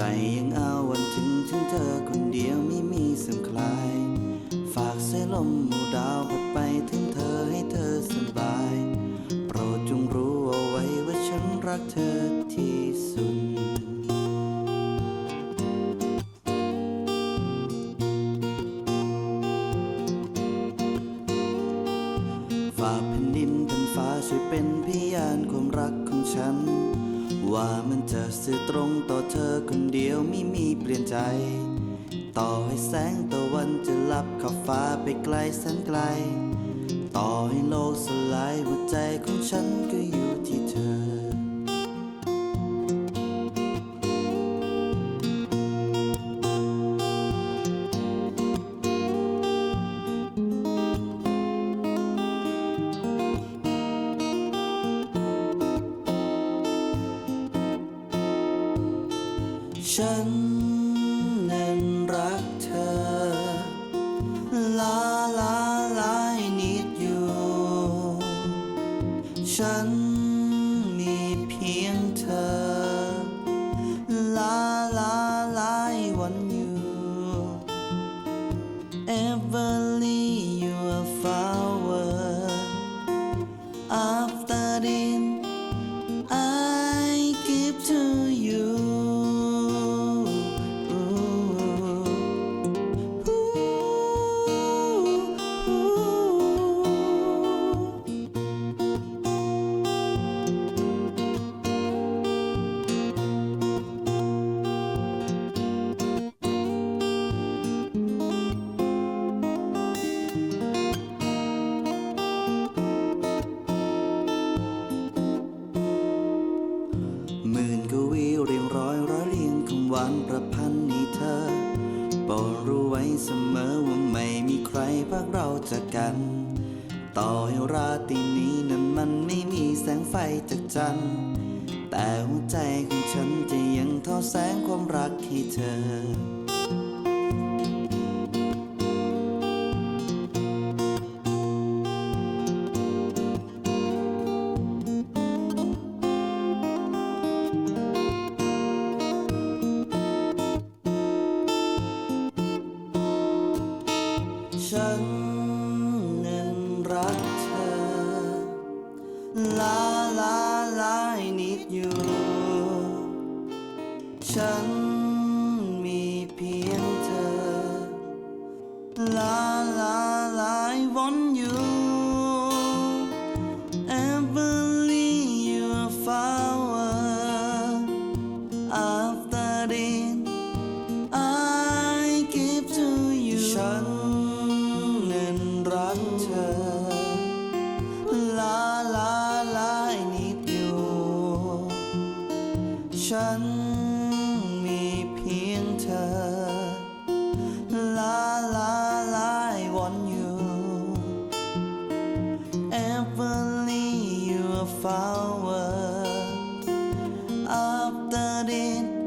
ใจยังเอาวันถึงถึงเธอคนเดียวไม่มีสำคลาย ฝากเส้ลมหมู่ดาวพัดไปถึงเธอให้เธอสบาย โปรดจงรู้เอาไว้ว่าฉันรักเธอที่สุดฝากแผ่นดินแผ่นฟ้าช่วยเป็นพยานความรักของฉัน ว่ามันจะสื่อตรงต่อเธอคนเดียวไม่มีเปลี่ยนใจ ต่อให้แสงตะวันจะลับขับฟ้าไปไกลแสนไกล ต่อให้โลกสลายหัวใจของฉัน ฉันนั้นรักเธอ ลาลาลา I need you ฉันมีเพียงเธอ ลาลาลา I want you Everly หวานประพันธ์ให้เธอโปรดรู้ไว้เสมอว่าไม่มีใครพักเราจากกัน ต่อให้ราตรีนี้นั้นมันไม่มีแสงไฟจากจันทร์แต่หัวใจของฉันจะยังทอแสงความรักให้เธอ ฉันนั้นรักเธอ ลาลาลายนิดอยู่ ฉันมีเพียงเธอ ลาลาลายวนอยู่ Every year flower after rain I give to you ฉัน รักเธอ ลาลาลายนิดอยู่ ฉันมีเพียงเธอ ลาลาลายวันอยู่ Everly you flower after it